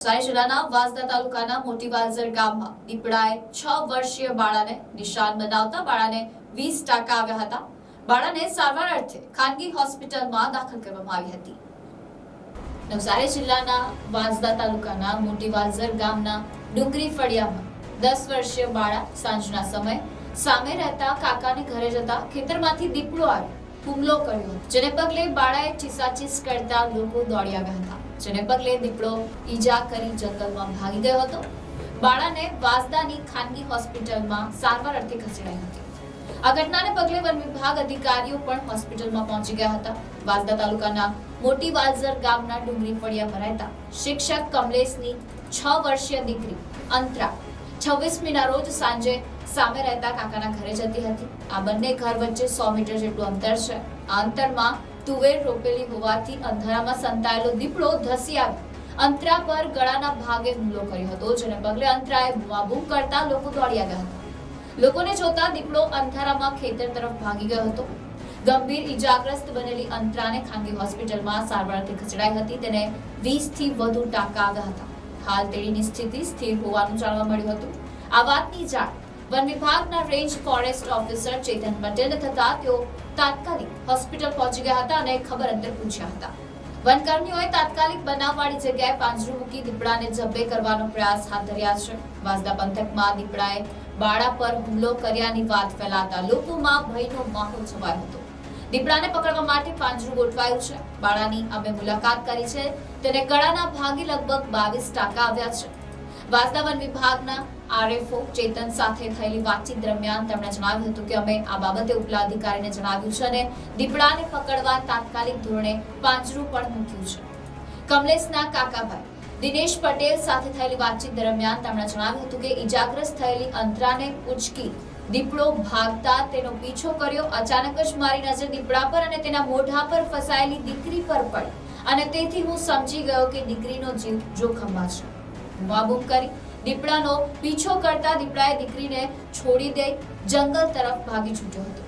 નવસારી જિલ્લાના વાંસદા તાલુકાના મોટી વાલઝર ગામમાં દીપડાએ છ વર્ષીય બાળાને નિશાન બનાવતા બાળાને વીસ ટાંકા આવ્યા હતા. બાળાને સારવાર અર્થે ખાનગી હોસ્પિટલમાં દાખલ કરવામાં આવી હતી. નવસારી જિલ્લાના વાંસદા તાલુકાના મોટી વાલઝર ગામના ડુંગરી ફળિયામાં દસ વર્ષીય બાળા સાંજના સમયે સામે રહેતા કાકાને ઘરે જતા ખેતરમાંથી દીપડો આવ્યો હુમલો કર્યો, જેને પગલે બાળાએ ચીસાચીસ કરતા લોકો દોડી આવ્યા હતા. જેને પગલે દીપડો ઈજા કરી જંગલમાં ભાગી ગયો હતો. બાળાને વાસદાની ખાનગી હોસ્પિટલમાં સારવાર અર્થે ખસેડાઈ હતી. આ ઘટનાને પગલે વન વિભાગ અધિકારીઓ પણ હોસ્પિટલમાં પહોંચી ગયા હતા. વાસદા તાલુકાના મોટી વાલઝર ગામના ડુંગરી ફળિયા ભરાયતા શિક્ષક કમલેશની છ વર્ષીય દીકરી અંતરા છવ્વીસમીના રોજ સાંજે સામે રહેતા કાકાના ઘરે જતી હતી. આ બંને ઘર વચ્ચે સો મીટર જેટલું અંતર છે. આ અંતરમાં તુવેર રોપેલી હોવાથી અંધારામાં સંતાયેલો દીપડો ધસી આવ્યો. અંતરા પર ગળાના ભાગે હુમલો કર્યો હતો, જેને પગલે અંતરાએ બુમાબૂમ કરતા લોકો દોડી આવ્યા હતા. લોકોને જોતા દીપડો અંધારામાં ખેતર તરફ ભાગી ગયો હતો. ગંભીર ઈજાગ્રસ્ત બનેલી અંતરાને ખાનગી હોસ્પિટલમાં સારવારથી ખસેડાઈ હતી, તેને વીસથી વધુ ટાંકા આવ્યા હતા. હાલ તેણીની સ્થિતિ સ્થિર હોવાનું જાણવા મળ્યું હતું. આ વાતની જાણ વન વિભાગના range forest officer Chetan Patel થતા તેઓ તાત્કાલિક હોસ્પિટલ પહોંચી ગયા હતા અને ખબર અંતર પૂછ્યા હતા. વનકર્મીઓએ તાત્કાલિક બનાવવાળી જગ્યાએ પાંજરું મૂકી દીપડાને જબ્બે કરવાનો પ્રયાસ હાથ ધર્યા છે. વાંસદા પંથકમાં દીપડાએ બાળા પર હુમલો કર્યાની વાત ફેલાતા લોકોમાં ભયનો માહોલ છવાયો હતો. દીપડાને પકડવા માટે પાંજરું ગોઠવાયું છે. બાળાની અમે મુલાકાત કરી છે. તેને ગળાના ભાગે લગભગ બાવીસ ટાંકા આવ્યા છે. વાંસદા વન વિભાગના આરએફઓ ચેતન સાથે થયેલી વાતચીત દરમિયાન તેમણે જણાવ્યું હતું કે અમે આ બાબતે ઉપલા અધિકારીને જણાવ્યું છે અને દીપડાને પકડવા તાત્કાલિક ધોરણે પાંજરું પણ મૂક્યું છે. કમલેશના કાકાભાઈ દિનેશ પટેલ સાથે થયેલી વાતચીત દરમિયાન તેમણે જણાવ્યું હતું કે ઈજાગ્રસ્ત થયેલી અંતરાને ઉચકી દીપડો ભાગતા તેનો પીછો કર્યો, અચાનક જ મારી નજર દીપડા પર અને તેના મોઢા પર ફસાયેલી દીકરી પર પડી અને તેથી હું સમજી ગયો કે દીકરીનો જીવ જોખમમાં છે. બૂમાબૂમ કરી દીપડાનો પીછો કરતા દીપડાએ દીકરીને છોડી દઈ જંગલ તરફ ભાગી છૂટ્યો હતો.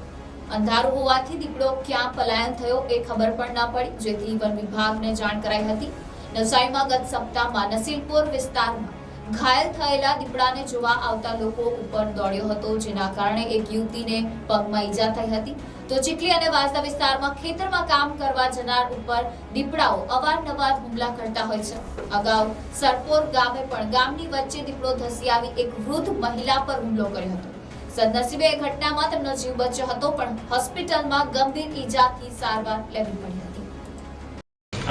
અંધારું હોવાથી દીપડો ક્યાં પલાયન થયો એ ખબર પણ ન પડી, જેથી વન વિભાગને જાણ કરાઈ હતી. નવસારીમાં ગત સપ્તાહમાં નસીલપુર વિસ્તારમાં ઘાયલ થયેલા દીપડાને જોવા આવતા લોકો ઉપર દોડ્યો હતો, જેના કારણે એક યુવતીને પગમાં ઈજા થઈ હતી. તો ચીખલી અને વાંસદા વિસ્તારમાં ખેતરમાં કામ કરવા જનાર ઉપર દીપડાઓ અવારનવાર હુમલા કરતા હોય છે. અગાઉ સરપોર ગામે પણ ગામની વચ્ચે દીપડો ધસી આવી એક વૃદ્ધ મહિલા પર હુમલો કર્યો હતો. સદનસીબે એ ઘટનામાં તેમનો જીવ બચ્યો હતો, પણ હોસ્પિટલમાં ગંભીર ઈજાથી સારવાર લેવી પડી હતી.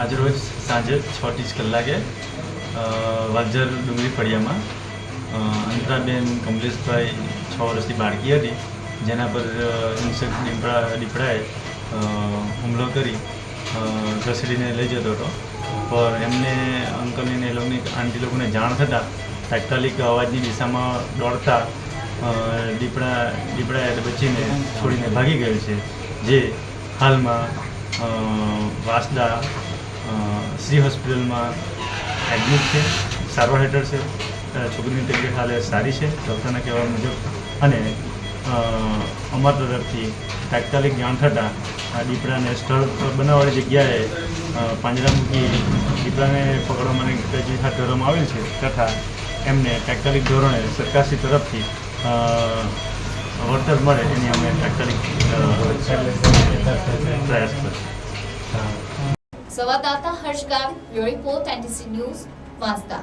આજરોજ સાંજે છ ત્રીસ કલાકે વાજર ડુંગરી ફળિયામાં અંતરાબેન કમલેશભાઈ છ વર્ષની બાળકી હતી. જેના પર ઇન્સેક્ટ દીપડા દીપડાએ હુમલો કરી ઘસડીને લઈ જતો હતો. પણ એમને અંકલને ને એ લોકોની આંટી લોકોને જાણ થતાં તાત્કાલિક અવાજની દિશામાં દોડતા દીપડા દીપડાએ બચીને છોડીને ભાગી ગયો છે. જે હાલમાં વાસદા શ્રી હોસ્પિટલમાં એડમિટ છે. સારવાર હેઠળ છે. છોકરીની તબિયત હાલે સારી છે. ડૉક્ટરના કહેવા મુજબ અને અમારા તરફથી તાત્કાલિક જાણ થતાં આ દીપડાને સ્થળ બનાવવાની જગ્યાએ પાંજરા મૂકી દીપડાને પકડવા માટે તજવીજ હાથ ધરવામાં આવેલ છે તથા એમને તાત્કાલિક ધોરણે સરકારશ્રી તરફથી વળતર મળે એની અમે તાત્કાલિક પ્રયાસ કરીશું. સંવાદદાતા Harsh Gavi bureau report, NTC news, Vansda.